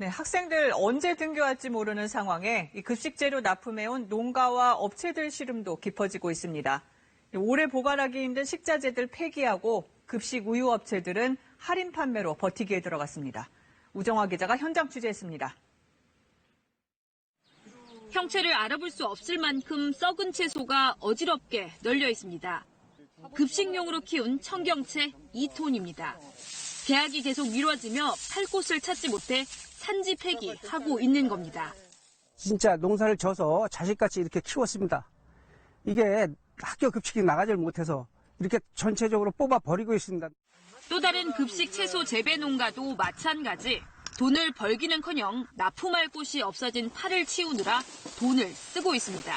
네, 학생들 언제 등교할지 모르는 상황에 이 급식 재료 납품해온 농가와 업체들 시름도 깊어지고 있습니다. 오래 보관하기 힘든 식자재들 폐기하고 급식 우유 업체들은 할인 판매로 버티기에 들어갔습니다. 우정화 기자가 현장 취재했습니다. 형체를 알아볼 수 없을 만큼 썩은 채소가 어지럽게 널려 있습니다. 급식용으로 키운 청경채 2톤입니다. 계약이 계속 미뤄지며 팔 곳을 찾지 못해 산지 폐기하고 있는 겁니다. 진짜 농사를 져서 자식같이 이렇게 키웠습니다. 이게 학교 급식이 나가질 못해서 이렇게 전체적으로 뽑아 버리고 있습니다. 또 다른 급식 채소 재배 농가도 마찬가지. 돈을 벌기는커녕 납품할 곳이 없어진 팔을 치우느라 돈을 쓰고 있습니다.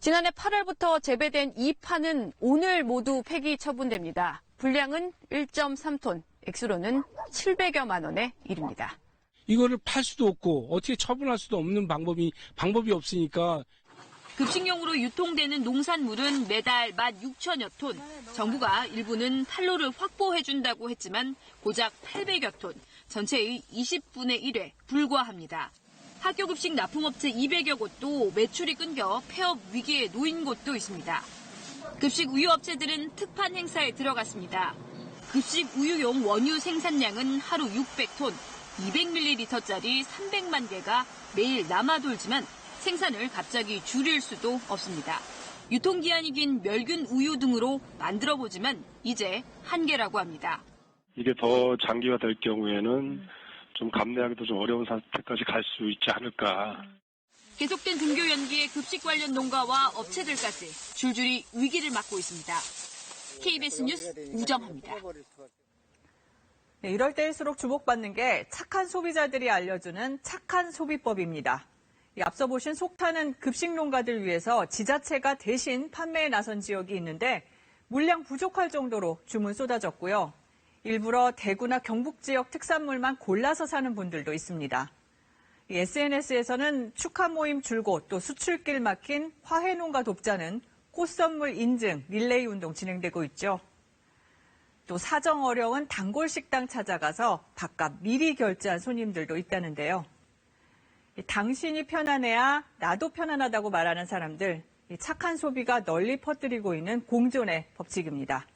지난해 8월부터 재배된 이 파는 오늘 모두 폐기 처분됩니다. 분량은 1.3톤, 액수로는 700여만 원에 이릅니다. 이거를 팔 수도 없고 어떻게 처분할 수도 없는 방법이 방법이 없으니까 급식용으로 유통되는 농산물은 매달 16,000여 톤. 정부가 일부는 판로를 확보해준다고 했지만 고작 800여 톤, 전체의 20분의 1에 불과합니다. 학교 급식 납품업체 200여 곳도 매출이 끊겨 폐업 위기에 놓인 곳도 있습니다. 급식 우유 업체들은 특판 행사에 들어갔습니다. 급식 우유용 원유 생산량은 하루 600톤, 200ml짜리 300만 개가 매일 남아 돌지만 생산을 갑자기 줄일 수도 없습니다. 유통기한이 긴 멸균 우유 등으로 만들어 보지만 이제 한계라고 합니다. 이게 더 장기화될 경우에는 좀 감내하기도 좀 어려운 상태까지 갈 수 있지 않을까. 계속된 등교 연기에 급식 관련 농가와 업체들까지 줄줄이 위기를 맞고 있습니다. KBS 뉴스 우정합니다. 네, 이럴 때일수록 주목받는 게 착한 소비자들이 알려주는 착한 소비법입니다. 이 앞서 보신 속타는 급식 농가들 위해서 지자체가 대신 판매에 나선 지역이 있는데 물량 부족할 정도로 주문 쏟아졌고요. 일부러 대구나 경북 지역 특산물만 골라서 사는 분들도 있습니다. SNS에서는 축하 모임 줄곧 또 수출길 막힌 화훼 농가 돕자는 꽃 선물 인증 릴레이 운동 진행되고 있죠. 또 사정 어려운 단골 식당 찾아가서 밥값 미리 결제한 손님들도 있다는데요. 이 당신이 편안해야 나도 편안하다고 말하는 사람들, 이 착한 소비가 널리 퍼뜨리고 있는 공존의 법칙입니다.